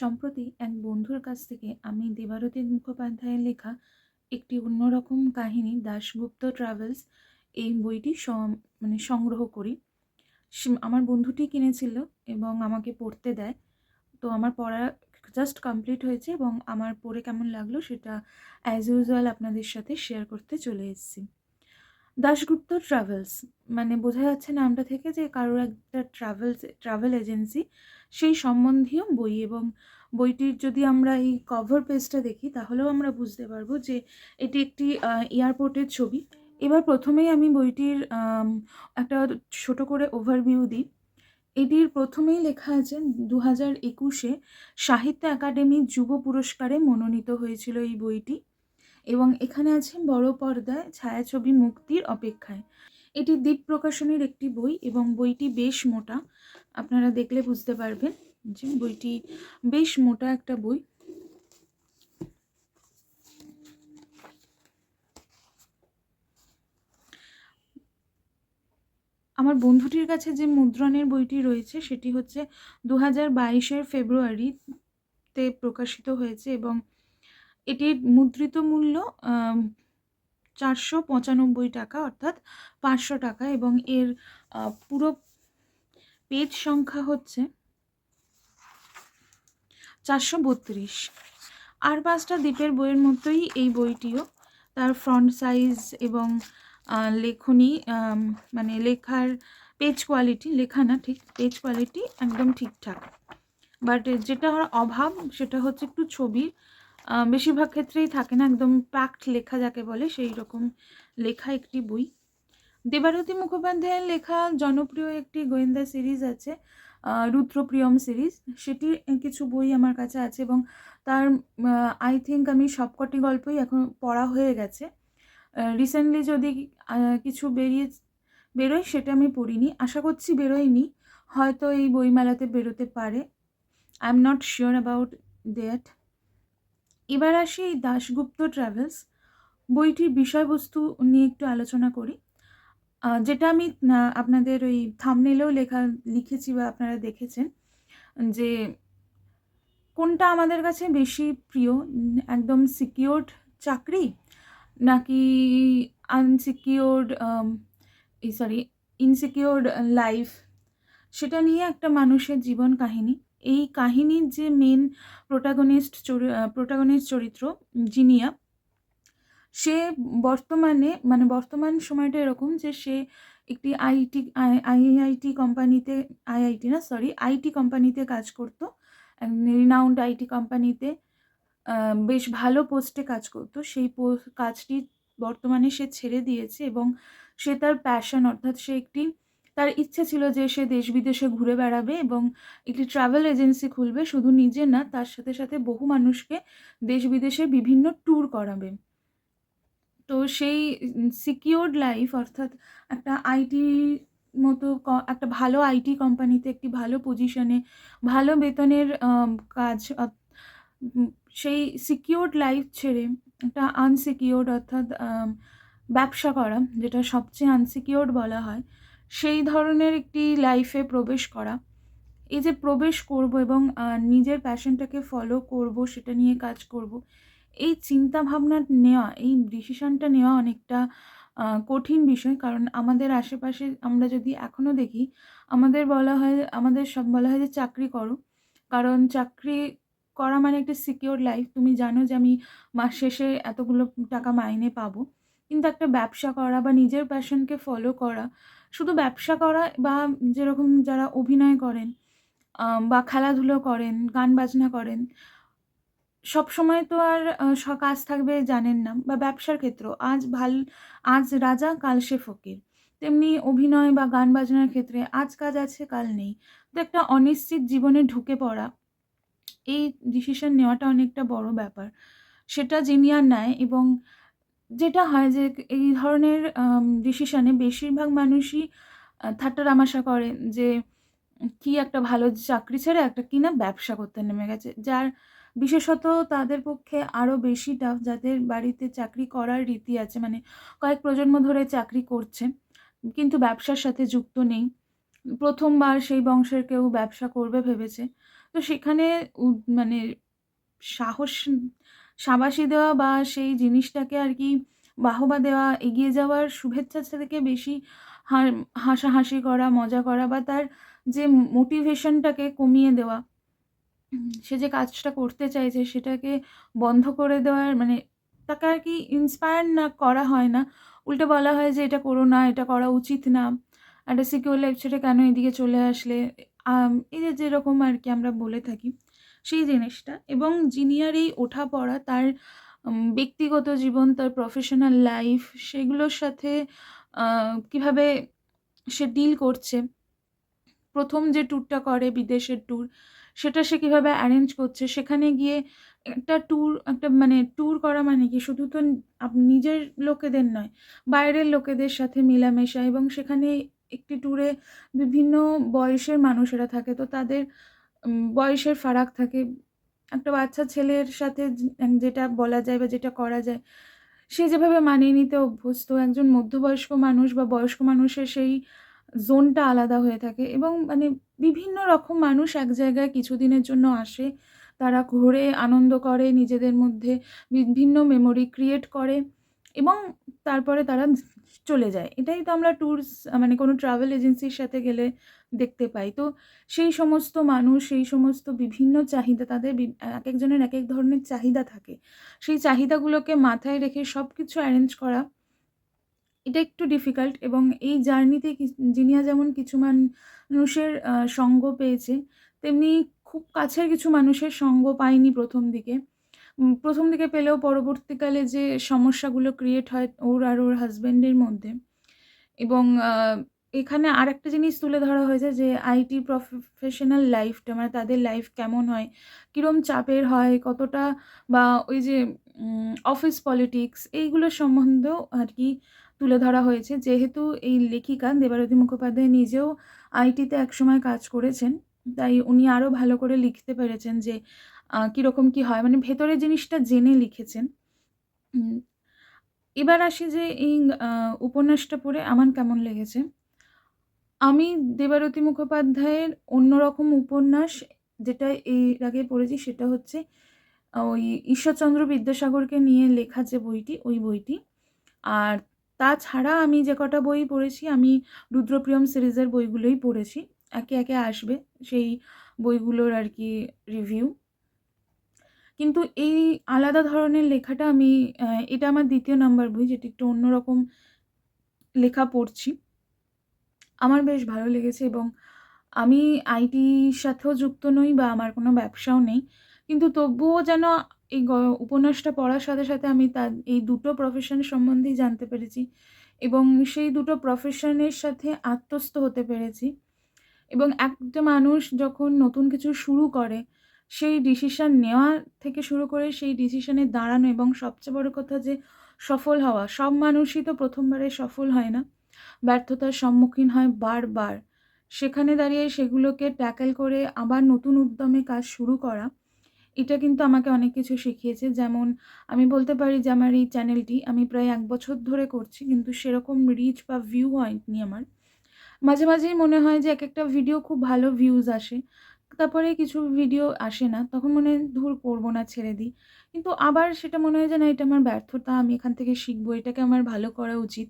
সম্প্রতি এক বন্ধুর কাছ থেকে আমি দেবারতী মুখোপাধ্যায়ের লেখা একটি অন্যরকম কাহিনী, দাশগুপ্ত ট্রাভেলস এই বইটি মানে সংগ্রহ করি। আমার বন্ধুটি কিনেছিল এবং আমাকে পড়তে দেয়। তো আমার পড়া জাস্ট কমপ্লিট হয়েছে এবং আমার পড়ে কেমন লাগল সেটা অ্যাজ ইউজুয়াল আপনাদের সাথে শেয়ার করতে চলে এসেছি। দাশগুপ্ত ট্রাভেলস মানে বোঝা যাচ্ছে নামটা থেকে যে কারোর একটা ট্রাভেলস ট্রাভেল এজেন্সি সেই সম্বন্ধীয় বই এবং বইটির যদি আমরা এই কভার পেজটা দেখি তাহলেও আমরা বুঝতে পারব যে এটি একটি এয়ারপোর্টের ছবি। এবার প্রথমেই আমি বইটির একটা ছোট করে ওভারভিউ দিই। এটির প্রথমেই লেখা আছে দু হাজার একুশে সাহিত্য একাডেমি যুব পুরস্কারে মনোনীত হয়েছিল এই বইটি। এবং এখানে আছেন বড় পর্দায় ছায়াছবি মুক্তির অপেক্ষায়। এটি দ্বীপ প্রকাশনের একটি বই এবং বইটি বেশ মোটা। আপনারা দেখলে বুঝতে পারবেন যে বইটি বেশ মোটা একটা বই। আমার বন্ধুটির কাছে যে মুদ্রণের বইটি রয়েছে সেটি হচ্ছে দু হাজার বাইশের ফেব্রুয়ারিতে প্রকাশিত হয়েছে এবং এটির মুদ্রিত মূল্য চারশো পঁচানব্বই টাকা অর্থাৎ পাঁচশো টাকা এবং এর পুরো পেজ সংখ্যা হচ্ছে চারশো বত্রিশ। আর পাঁচটা দ্বীপের বইয়ের মতোই এই বইটিও। তার ফ্রন্ট সাইজ এবং লেখনী মানে লেখার পেজ কোয়ালিটি, লেখা না, ঠিক, পেজ কোয়ালিটি একদম ঠিকঠাক। বাট যেটা অভাব, সেটা হচ্ছে একটু ছবির বেশিরভাগ ক্ষেত্রেই থাকে না, একদম প্যাক্ট লেখা যাকে বলে, সেই রকম লেখা একটি বই। দেবারতী মুখোপাধ্যায়ের লেখা জনপ্রিয় একটি গোয়েন্দা সিরিজ আছে রুদ্রপ্রিয়ম সিরিজ সেটির কিছু বই আমার কাছে আছে এবং তার আই থিঙ্ক আমি সবকটি গল্পই এখন পড়া হয়ে গেছে। রিসেন্টলি যদি কিছু বেরিয়ে, বেরোয় সেটা আমি পড়িনি। আশা করছি বেরোয়নি, হয়তো এই বইমেলাতে বেরোতে পারে। I am not sure about that এবার আসি এই দাশগুপ্ত ট্রাভেলস বইটির বিষয়বস্তু নিয়ে একটু আলোচনা করি। যেটা আমি আপনাদের ওই থামনেলেও লেখা, লিখেছি বা আপনারা দেখেছেন যে কোনটা আমাদের কাছে বেশি প্রিয়, একদম সিকিওরড চাকরি নাকি আনসিকিওরড সরি ইনসিকিওরড লাইফ সেটা নিয়ে একটা মানুষের জীবন কাহিনী। এই কাহিনীর যে মেন প্রোটাগনিস্ট প্রোটাগনিস্ট চরিত্র, জিনিয়া, সে বর্তমানে মানে বর্তমান সময়টা এরকম যে সে একটি আইটি আইআইটি কোম্পানিতে আইআইটি না সরি আইটি কোম্পানিতে কাজ করতো। রিনাউন্ড আইটি কোম্পানিতে বেশ ভালো পোস্টে কাজ করতো। সেই কাজটি বর্তমানে সে ছেড়ে দিয়েছে এবং সে তার প্যাশন অর্থাৎ সে একটি তার ইচ্ছে ছিল যে সে দেশ বিদেশে ঘুরে বেড়াবে এবং একটি ট্রাভেল এজেন্সি খুলবে। শুধু নিজে না, তার সাথে সাথে বহু মানুষকে দেশ বিদেশে বিভিন্ন ট্যুর করাবে। তো সেই সিকিওরড লাইফ অর্থাৎ একটা আইটি মতো একটা ভালো আইটি কোম্পানিতে একটি ভালো পজিশনে ভালো বেতনের কাজ সেই সিকিওরড লাইফ ছেড়ে একটা আনসিকিওরড অর্থাৎ ব্যবসা করা, যেটা সবচেয়ে আনসিকিওরড বলা হয়। সেই ধরনের একটি লাইফে প্রবেশ করা। এই যে প্রবেশ করব এবং নিজের প্যাশনটাকে ফলো করব, সেটা নিয়ে কাজ করব, এই চিন্তা ভাবনা নেওয়া, এই ডিসিশনটা নেওয়া অনেকটা কঠিন বিষয়। কারণ আমাদের আশেপাশে আমরা যদি এখনও দেখি, আমাদের বলা হয়, আমাদের সব বলা হয় যে চাকরি করো। কারণ চাকরি করা মানে একটা সিকিওর লাইফ তুমি জানো যে আমি মাস শেষে এতগুলো টাকা মাইনে পাবো। কিন্তু একটা ব্যবসা করা বা নিজের প্যাশনকে ফলো করা শুধু ব্যবসা করা বা যেরকম যারা অভিনয় করেন বা খেলাধুলো করেন, গান বাজনা করেন, সব সময় তো আর কাজ থাকবে জানেন না, বা ব্যবসার ক্ষেত্র আজ ভালো, আজ রাজা, কাল সে ফকির। তেমনি অভিনয় বা গান বাজনার ক্ষেত্রে আজ কাজ আছে, কাল নেই। তো একটা অনিশ্চিত জীবনে ঢুকে পড়া, এই ডিসিশন নেওয়াটা অনেকটা বড় ব্যাপার। সেটা জিনিয়ার নেয় এবং যেটা হয় যে এই ধরনের ডিসিশনে বেশিরভাগ মানুষই ঠাট্টা তামাশা করে যে, কি একটা ভালো চাকরি ছেড়ে একটা কিনা ব্যবসা করতে নেমে গেছে। যার বিশেষত তাদের পক্ষে আরও বেশি টাফ যাদের বাড়িতে চাকরি করার রীতি আছে মানে কয়েক প্রজন্ম ধরে চাকরি করছে, কিন্তু ব্যবসার সাথে যুক্ত নেই। প্রথমবার সেই বংশের কেউ ব্যবসা করবে ভেবেছে। তো সেখানে মানে সাহস সাবাসী দেওয়া বা সেই জিনিসটাকে আর কি বাহবা দেওয়া, এগিয়ে যাওয়ার শুভেচ্ছা থেকে বেশি হাসাহাসি করা, মজা করা বা তার যে মোটিভেশনটাকে কমিয়ে দেওয়া, সে যে কাজটা করতে চাইছে সেটাকে বন্ধ করে দেওয়ার মানে তাকে আর কি ইন্সপায়ার না করা হয় না। উল্টে বলা হয় যে, "এটা করো না, এটা করা উচিত না। একটা সিকিউর লাইফ ছেড়ে কেন এদিকে চলে আসলে?" এই যে যেরকম আর কি আমরা বলে থাকি, সেই জিনিসটা এবং যিনি আর এই ওঠাপড়া তার ব্যক্তিগত জীবন, তার প্রফেশনাল লাইফ সেগুলোর সাথে কীভাবে সে ডিল করছে। প্রথম যে ট্যুরটা করে বিদেশের ট্যুর, সেটা সে কীভাবে অ্যারেঞ্জ করছে। সেখানে গিয়ে একটা ট্যুর একটা মানে ট্যুর করা মানে কি শুধু তো নিজের লোকেদের নয়, বাইরের লোকেদের সাথে মেলামেশা এবং সেখানে একটি ট্যুরে বিভিন্ন বয়সের মানুষেরা থাকে। তো তাদের বয়সের ফারাক থাকে। একটা বাচ্চা ছেলের সাথে যেটা বলা যায় বা যেটা করা যায়, সে যেভাবে মানিয়ে নিতে অভ্যস্ত, একজন মধ্যবয়স্ক মানুষ বা বয়স্ক মানুষের সেই জোনটা আলাদা হয়ে থাকে এবং মানে বিভিন্ন রকম মানুষ এক জায়গায় কিছুদিনের জন্য আসে। তারা ঘোরে, আনন্দ করে, নিজেদের মধ্যে বিভিন্ন মেমোরি ক্রিয়েট করে এবং তারপরে তারা চলে যায়। এটাই তো আমরা ট্যুরস মানে কোনো ট্রাভেল এজেন্সির সাথে গেলে দেখতে পাই। তো সেই সমস্ত মানুষ, সেই সমস্ত বিভিন্ন চাহিদা তাদের বি এক এক ধরনের চাহিদা থাকে। সেই চাহিদাগুলোকে মাথায় রেখে সব কিছু অ্যারেঞ্জ করা, এটা একটু ডিফিকাল্ট এবং এই জার্নিতে জিনিয়া যেমন কিছু মানুষের সঙ্গ পেয়েছে, তেমনি খুব কাছের কিছু মানুষের সঙ্গ পায়নি প্রথম দিকে। প্রথম দিকে পেলেও পরবর্তীকালে যে সমস্যাগুলো ক্রিয়েট হয় ওর আর ওর হাসব্যান্ডের মধ্যে এবং আ আর একটা জিনিস তুলে ধরা হয়েছে যে আইটি প্রফেশনাল লাইফটা মানে তাদের লাইফ কেমন হয়, কিরম চাপের হয়, কতটা বা ওই যে অফিস পলিটিক্স এইগুলোর সম্বন্ধেও আর কি তুলে ধরা হয়েছে। যেহেতু এই লেখিকা দেবারতী মুখোপাধ্যায় নিজেও আইটিতে একসময় কাজ করেছেন, তাই উনি আরও ভালো করে লিখতে পেরেছেন যে কীরকম কি হয় মানে ভেতরের জিনিসটা জেনে লিখেছেন। এবার আসি যে এই উপন্যাসটা পড়ে আমার কেমন লেগেছে। আমি দেবারতী মুখোপাধ্যায়ের অন্যরকম উপন্যাস যেটা এর আগে পড়েছি সেটা হচ্ছে ওই ঈশ্বরচন্দ্র বিদ্যাসাগরকে নিয়ে লেখা যে বইটি, ওই বইটি। আর তাছাড়া আমি যে কটা বই পড়েছি আমি রুদ্রপ্রিয়ম সিরিজের বইগুলোই পড়েছি। একে, একে আসবে সেই বইগুলোর আর কি রিভিউ। কিন্তু এই আলাদা ধরনের লেখাটা আমি এটা আমার দ্বিতীয় নাম্বার বই যেটি একটু অন্যরকম লেখা পড়ছি। আমার বেশ ভালো লেগেছে এবং আমি আইটির সাথেও যুক্ত নই বা আমার কোনো ব্যবসাও নেই। কিন্তু তবুও যেন এই উপন্যাসটা পড়ার সাথে, সাথে আমি তার এই দুটো প্রফেশন সম্বন্ধেই জানতে পেরেছি এবং সেই দুটো প্রফেশনের সাথে আত্মস্থ হতে পেরেছি এবং একটা মানুষ যখন নতুন কিছু শুরু করে, সেই ডিসিশান নেওয়া থেকে শুরু করে সেই ডিসিশানে দাঁড়ানো এবং সবচেয়ে বড় কথা যে সফল হওয়া। সব মানুষই তো প্রথমবারে সফল হয় না। ব্যর্থতার সম্মুখীন হয় বারবার। সেখানে দাঁড়িয়ে সেগুলোকে ট্যাকেল করে আবার নতুন উদ্যমে কাজ শুরু করা, এটা কিন্তু আমাকে অনেক কিছু শিখিয়েছে। যেমন আমি বলতে পারি যে আমার এই চ্যানেলটি আমি প্রায় এক বছর ধরে করছি কিন্তু সেরকম রিচ বা ভিউ হয়নি আমার। মাঝে, মাঝেই মনে হয় যে এক একটা ভিডিও খুব ভালো ভিউজ আসে। তারপরে কিছু ভিডিও আসে না। তখন মনে হয় ধুর করব না ছেড়ে দিই। কিন্তু আবার সেটা মনে হয় যে না এটা আমার ব্যর্থতা, আমি এখান থেকে শিখব এটাকে আমার ভালো করা উচিত।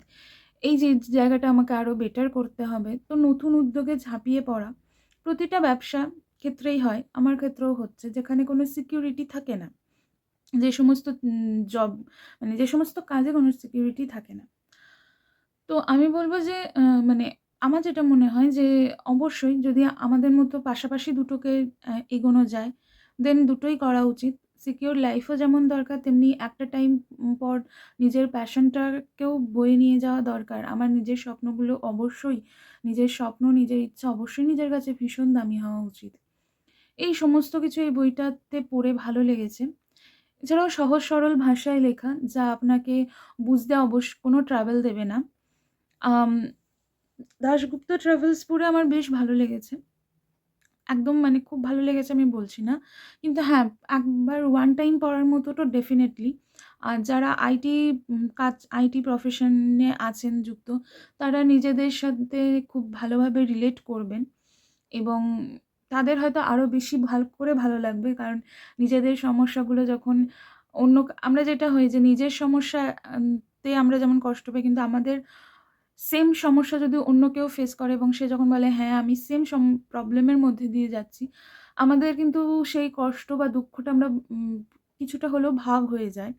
এই যে জায়গাটা আমাকে আরও বেটার করতে হবে। তো নতুন উদ্যোগে ঝাঁপিয়ে পড়া। প্রতিটা ব্যবসা ক্ষেত্রেই হয়, আমার ক্ষেত্রেও হচ্ছে যেখানে কোনো সিকিউরিটি থাকে না। যে সমস্ত জব মানে যে সমস্ত কাজে কোনো সিকিউরিটি থাকে না। তো আমি বলব যে মানে আমার যেটা মনে হয় যে অবশ্যই যদি আমাদের মতো পাশাপাশি দুটোকে এগোনো যায়, দেন দুটোই করা উচিত। সিকিউর লাইফও যেমন দরকার তেমনি একটা টাইম পর নিজের প্যাশনটাকেও বয়ে নিয়ে যাওয়া দরকার। আমার নিজের স্বপ্নগুলো অবশ্যই নিজের স্বপ্ন, নিজের ইচ্ছা অবশ্যই নিজের কাছে ভীষণ দামি হওয়া উচিত। এই সমস্ত কিছু এই বইটাতে পড়ে ভালো লেগেছে। এছাড়াও সহজ সরল ভাষায় লেখা যা আপনাকে বুঝতে অবশ্য কোনো ট্রাভেল দেবে না। দাশগুপ্ত ট্রাভেলস পড়ে আমার বেশ ভালো লেগেছে। একদম মানে খুব ভালো লেগেছে আমি বলছি না। কিন্তু হ্যাঁ, একবার ওয়ান টাইম পড়ার মতো তো ডেফিনেটলি আর যারা আইটি কাজ আইটি প্রফেশনে আছেন যুক্ত, তারা নিজেদের সাথে খুব ভালোভাবে রিলেট করবেন এবং তাদের হয়তো আরও বেশি ভালো করে ভালো লাগবে কারণ নিজেদের সমস্যাগুলো যখন অন্য আমরা যেটা হয় যে নিজের সমস্যা উম, তে আমরা যেমন কষ্ট পাই কিন্তু আমাদের সেম সমস্যা যদি অন্য কেউ ফেস করে এবং সে যখন বলে হ্যাঁ আমি সেম সম প্রবলেমের মধ্যে দিয়ে যাচ্ছি। আমাদের কিন্তু সেই কষ্ট বা দুঃখটা আমরা কিছুটা হলেও ভাগ হয়ে যায়।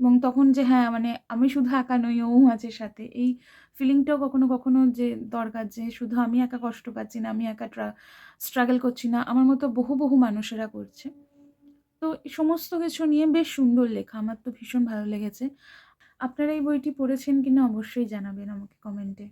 এবং তখন যে হ্যাঁ মানে আমি শুধু একা নই, ও আছে সাথে। এই ফিলিংটাও কখনো কখনো যে দরকার যে, শুধু আমি একা কষ্ট পাচ্ছি না, আমি একা স্ট্রাগল করছি না। আমার মতো বহু বহু মানুষেরা করছে। তো সমস্ত কিছু নিয়ে বেশ সুন্দর লেখা। আমার তো ভীষণ ভালো লেগেছে। আপনারা এই বইটি পড়েছেন কিনা অবশ্যই জানাবেন আমাকে কমেন্টে।